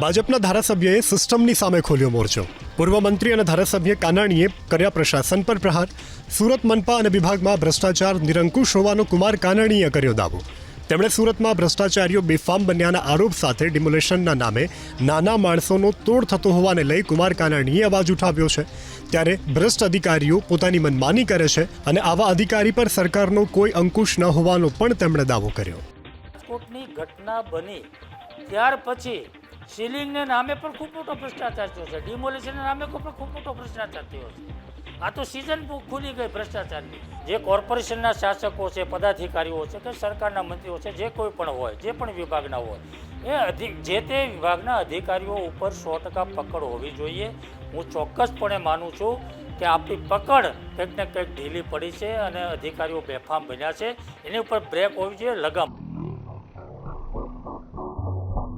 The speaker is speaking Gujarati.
ભાજપના ધારાસભ્યએ સિસ્ટમની સામે ખોલ્યો મોરચો. પૂર્વ મંત્રી અને ધારાસભ્ય કાનાણીએ કર્યા પ્રશાસન પર પ્રહાર. સુરત મનપા અને વિભાગમાં ભ્રષ્ટાચાર નિરંકુશ હોવાનો કુમાર કાનાણીએ કર્યો દાવો. તેમણે સુરતમાં ભ્રષ્ટાચારીઓ બેફામ બન્યાના આરોપ સાથે ડિમોલેશનના નામે નાના માણસોનો તોડ થતો હોવાને લઈ કુમાર કાનાણીએ અવાજ ઉઠાવ્યો છે. ત્યારે ભ્રષ્ટ અધિકારીઓ પોતાની મનમાની કરે છે અને આવા અધિકારી પર સરકારનો કોઈ અંકુશ ન હોવાનો પણ તેમણે દાવો કર્યો. રાજકોટની ઘટના બની. ત્યાર પછી સીલિંગને નામે પણ ખૂબ મોટો ભ્રષ્ટાચાર થયો છે. ડિમોલિશનના નામે પણ ખૂબ મોટો ભ્રષ્ટાચાર થયો છે. આ તો સિઝન ખુલી ગઈ ભ્રષ્ટાચારની. જે કોર્પોરેશનના શાસકો છે, પદાધિકારીઓ છે કે સરકારના મંત્રીઓ છે, જે કોઈ પણ હોય, જે પણ વિભાગના હોય, એ અધિક જે તે વિભાગના અધિકારીઓ ઉપર સો ટકા પકડ હોવી જોઈએ. હું ચોક્કસપણે માનું છું કે આપણી પકડ કંઈક ને કંઈક ઢીલી પડી છે અને અધિકારીઓ બેફામ બન્યા છે. એની ઉપર બ્રેક હોવી જોઈએ, લગામ.